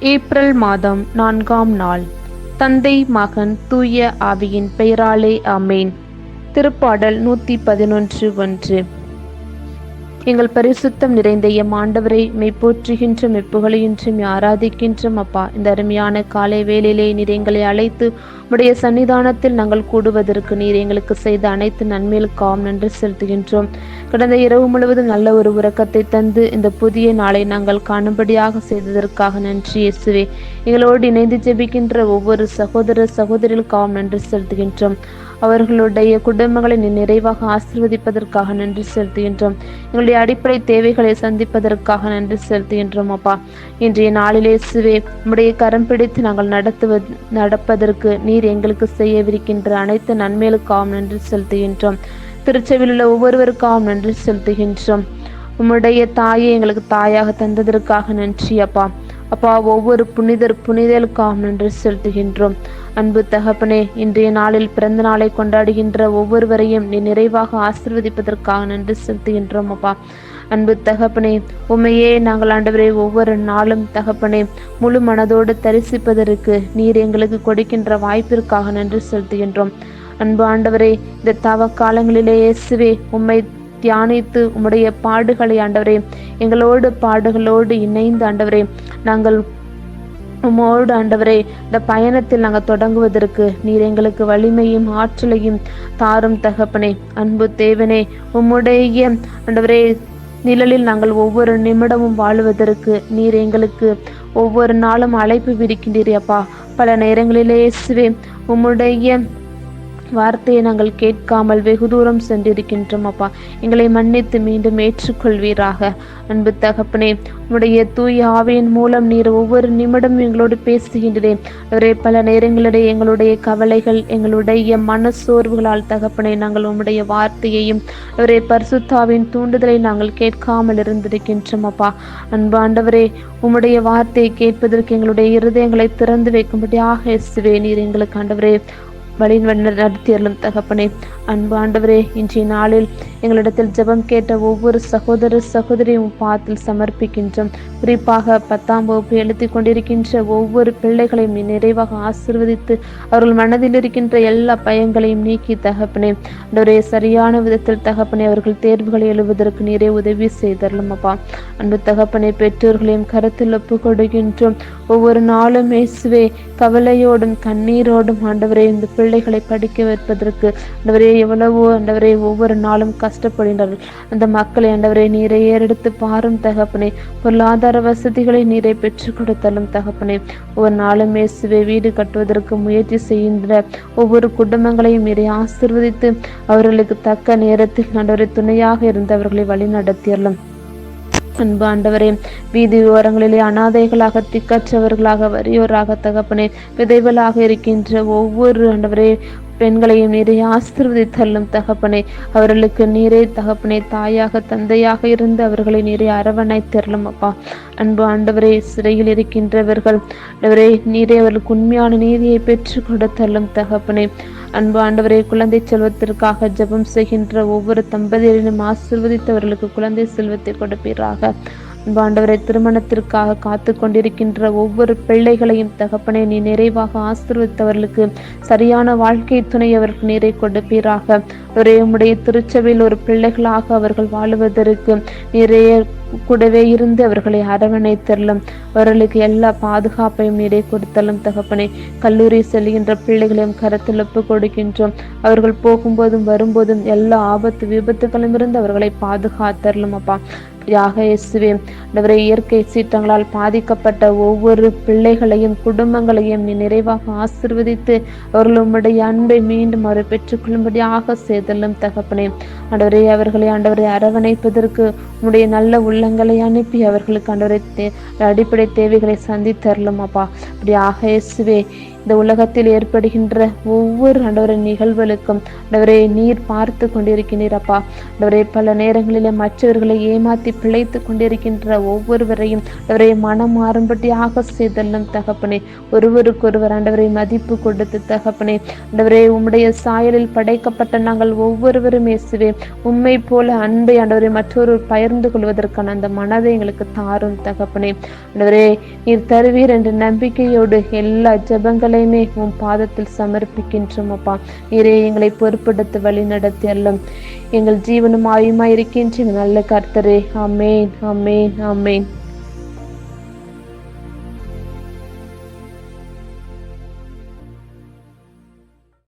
April மாதம் நான்காம் நாள். தந்தை மகன் தூய ஆவியின் பெயராலே அமேன் திருப்பாடல் நூற்றி பதினொன்று ஒன்று. எங்கள் பரிசுத்தம் நிறைந்த எம் ஆண்டவரை மெய் மெப்புகளையின்றும் ஆராதிக்கின்றோம் அப்பா. இந்த அருமையான காலை வேலையிலே நீர் எங்களை அழைத்து உடைய சன்னிதானத்தில் நாங்கள் கூடுவதற்கு நீர் எங்களுக்கு செய்த அனைத்து நன்மைகளுக்காகவும் நன்றி செலுத்துகின்றோம். கடந்த இரவு முழுவதும் நல்ல ஒரு உறக்கத்தை தந்து இந்த புதிய நாளை நாங்கள் காணும்படியாக செய்ததற்காக நன்றி இயேசுவே. எங்களோடு இணைந்து ஜெபிக்கின்ற ஒவ்வொரு சகோதர சகோதரிகளுக்காகவும் நன்றி செலுத்துகின்றோம். அவர்களுடைய குடும்பங்களை நிறைவாக ஆசிர்வதிப்பதற்காக நன்றி செலுத்துகின்றோம். எங்களுடைய அடிப்படை தேவைகளை சந்திப்பதற்காக நன்றி செலுத்துகின்றோம் அப்பா. இன்றைய நாளிலே சுவே உடைய கரம் பிடித்து நாங்கள் நடத்துவது நடப்பதற்கு நீர் எங்களுக்கு செய்யவிருக்கின்ற அனைத்து நன்மைகளுக்காகவும் நன்றி செலுத்துகின்றோம். திருச்செவில் உள்ள ஒவ்வொருவருக்காகவும் நன்றி செலுத்துகின்றோம். உம்முடைய தாயை எங்களுக்கு தாயாக தந்ததற்காக நன்றி அப்பா. அப்பா ஒவ்வொரு புனிதர் புனிதலுக்காகவும் நன்றி செலுத்துகின்றோம். அன்பு தகப்பனே இன்றைய நாளில் பிறந்த நாளை கொண்டாடுகின்ற ஒவ்வொருவரையும் நீ நிறைவாக ஆசிர்வதிப்பதற்காக நன்றி செலுத்துகின்றோம் அப்பா. அன்பு தகப்பனே உண்மையே நாங்கள் ஆண்டவரை ஒவ்வொரு நாளும் தகப்பனே முழு மனதோடு தரிசிப்பதற்கு நீர் எங்களுக்கு கொடுக்கின்ற வாய்ப்பிற்காக நன்றி செலுத்துகின்றோம். அன்பு ஆண்டவரே இந்த தவ காலங்களிலே இயேசுவே உம்மை தியானித்து உம்முடைய பாடுகளை ஆண்டவரே எங்களோடு பாடுகளோடு இணைந்து ஆண்டவரே நாங்கள் உமோடு ஆண்டவரே இந்த பயணத்தில் நாங்கள் தொடங்குவதற்கு நீர் எங்களுக்கு வலிமையும் ஆற்றலையும் தாரும் தகப்பனே அன்பு தேவனே உம்முடைய ஆண்டவரே நிழலில் நாங்கள் ஒவ்வொரு நிமிடமும் வாழுவதற்கு நீர் எங்களுக்கு ஒவ்வொரு நாளும் அழைப்பு விடுக்கின்றீர் அப்பா. பல நேரங்களிலே இயேசுவே உம்முடைய வார்த்தையை நாங்கள் கேட்காமல் வெகு தூரம் சென்றிருக்கின்றோம் அப்பா. எங்களை மன்னித்து மீண்டும் ஏற்றுக்கொள்வீராக. அன்பு தகப்பனே உடைய தூய ஆவியின் மூலம் நீர் ஒவ்வொரு நிமிடம் எங்களோடு பேசுகின்றேன் ஒரே பல நேரங்களிடையே எங்களுடைய கவலைகள் எங்களுடைய மனசோர்வுகளால் தகப்பனை நாங்கள் உம்முடைய வார்த்தையையும் ஒரே பரிசுத்தாவின் தூண்டுதலை நாங்கள் கேட்காமல் இருந்திருக்கின்றோம் அப்பா. அன்பாண்டவரே உம்முடைய வார்த்தையை கேட்பதற்கு எங்களுடைய இருதயங்களை திறந்து வைக்கும்படியாக இயேசுவே நீர் எங்களுக்கு ஆண்டவரே வழியின் நடத்தியருளும் தகப்பனே. அன்பு ஆண்டவரே இன்றைய நாளில் எங்களிடத்தில் ஜெபம் கேட்ட ஒவ்வொரு சகோதர சகோதரியும் பாத்தில் சமர்ப்பிக்கின்றோம். குறிப்பாக பத்தாம் வகுப்பு எழுதி கொண்டிருக்கின்ற ஒவ்வொரு பிள்ளைகளையும் நீ நிறைவாக ஆசிர்வதித்து அவர்கள் மனதில் இருக்கின்ற எல்லா பயங்களையும் நீக்கி தகப்பனே. அன்றவரே சரியான விதத்தில் தகப்பனே அவர்கள் தேர்வுகளை எழுவதற்கு நீரே உதவி செய்தரலும் அப்பா. அன்பு தகப்பனை பெற்றோர்களையும் கருத்தில் ஒப்பு கொடுக்கின்றோம் ஒவ்வொரு நாளும் இயேசுவே கவலையோடும் கண்ணீரோடும் ஆண்டவரே இந்த பிள்ளைகளை படிக்க வைப்பதற்கு ஆண்டவரே எவ்வளவோ ஆண்டவரே ஒவ்வொரு நாளும் கஷ்டப்படுகின்றார்கள். அந்த மக்களை ஆண்டவரை நீரை ஏறெடுத்து பாரும் தகப்பனே. பொருளாதார வசதிகளை நீரை பெற்றுக் கொடுத்தாலும் தகப்பனே. ஒவ்வொரு நாளும் இயேசுவை வீடு கட்டுவதற்கு முயற்சி செய்கின்ற ஒவ்வொரு குடும்பங்களையும் நீரை ஆசிர்வதித்து அவர்களுக்கு தக்க நேரத்தில் ஆண்டவரை துணையாக இருந்து அவர்களை வழி நடத்தியறலும் அன்பு ஆண்டவரே வீதி ஓரங்களிலே அனாதைகளாக திக்கற்றவர்களாக வறியோராக தகப்பனே விதைவலாக இருக்கின்ற ஒவ்வொரு ஆண்டவரே பெண்களையும் நீரை ஆசிர்வதித்தள்ளும் தகப்பனே. அவர்களுக்கு நீரே தகப்பனே தாயாக தந்தையாக இருந்து அவர்களை நீரை அரவணைத்தரலும் அப்பா. அன்பு ஆண்டவரே சிறையில் இருக்கின்றவர்கள் அவரே நீரே அவர்களுக்கு உண்மையான நீதியை பெற்று கொடுத்தள்ளும் தகப்பனே. அன்பு ஆண்டவரே குழந்தை செல்வத்திற்காக ஜெபம் செய்கின்ற ஒவ்வொரு தம்பதியரிலும் ஆசிர்வதித்தவர்களுக்கு குழந்தை செல்வத்தை கொடுப்பீராக. ஆண்டவரை திருமணத்திற்காக காத்து கொண்டிருக்கின்ற ஒவ்வொரு பிள்ளைகளையும் தகப்பனை நீ நிறைவாக ஆசிர்வித்தவர்களுக்கு சரியான வாழ்க்கை துணை அவருக்கு நீரை கொடுப்பீராக. ஒரே உம்முடைய திருச்சபையில் ஒரு பிள்ளைகளாக அவர்கள் வாழுவதற்கு நிறைய கூடவே இருந்து அவர்களை அரவணைத்தரலும் அவர்களுக்கு எல்லா பாதுகாப்பையும் இடை கொடுத்தலும் தகப்பனே. கல்லூரி செல்கின்ற பிள்ளைகளையும் கருத்தில் ஒப்பு கொடுக்கின்றோம். அவர்கள் போகும்போதும் வரும்போதும் எல்லா ஆபத்து விபத்துகளும் இருந்து அவர்களை பாதுகாத்தரலும் அப்பா. யாக இயேசுவே ஆண்டவரே இயற்கை சீற்றங்களால் பாதிக்கப்பட்ட ஒவ்வொரு பிள்ளைகளையும் குடும்பங்களையும் நீ நிறைவாக ஆசிர்வதித்து அவர்கள் உம்முடைய அன்பை மீண்டும் அவரை பெற்றுக்கொள்ளும்படியாக செய்தலும் தகப்பனே. ஆண்டவரே அவர்களை ஆண்டவரை அரவணைப்பதற்கு உம்முடைய நல்ல உள்ளங்களை அனுப்பி அவர்களுக்கு ஆண்டவரை அடிப்படை தேவைகளை சந்தித்தரலும் அப்பா. அப்படியாக இயேசுவே இந்த உலகத்தில் ஏற்படுகின்ற ஒவ்வொரு ஆண்டவரை நிகழ்வுகளுக்கும் ஆண்டவரே நீர் பார்த்து கொண்டிருக்கிறீர் அப்பா. ஆண்டவரே பல நேரங்களிலே மற்றவர்களை ஏமாத்தி பிழைத்து கொண்டிருக்கின்ற ஒவ்வொருவரையும் ஆண்டவரை மனம் மாறும்படியாக செய்தல்லும் தகப்பனே. ஒருவருக்கொருவர் ஆண்டவரை மதிப்பு கொடுத்து தகப்பனே. ஆண்டவரே உம்முடைய சாயலில் படைக்கப்பட்ட நாங்கள் ஒவ்வொருவரும் இயேசுவே. உம்மை போல அன்பை ஆண்டவரை மற்றொரு பகிர்ந்து கொள்வதற்கான அந்த மனதை எங்களுக்கு தாரும் தகப்பனே. ஆண்டவரே நீர் தருவீர் என்ற நம்பிக்கையோடு எல்லா ஜபங்கள் ஜெபங்களையுமே உன் பாதத்தில் சமர்ப்பிக்கின்றோம் அப்பா. இறை எங்களை பொறுப்படுத்த வழி நடத்தி அல்லும் எங்கள் ஜீவனும் ஆயுமா இருக்கின்ற நல்ல கர்த்தரே. அமேன் அமேன் அமேன்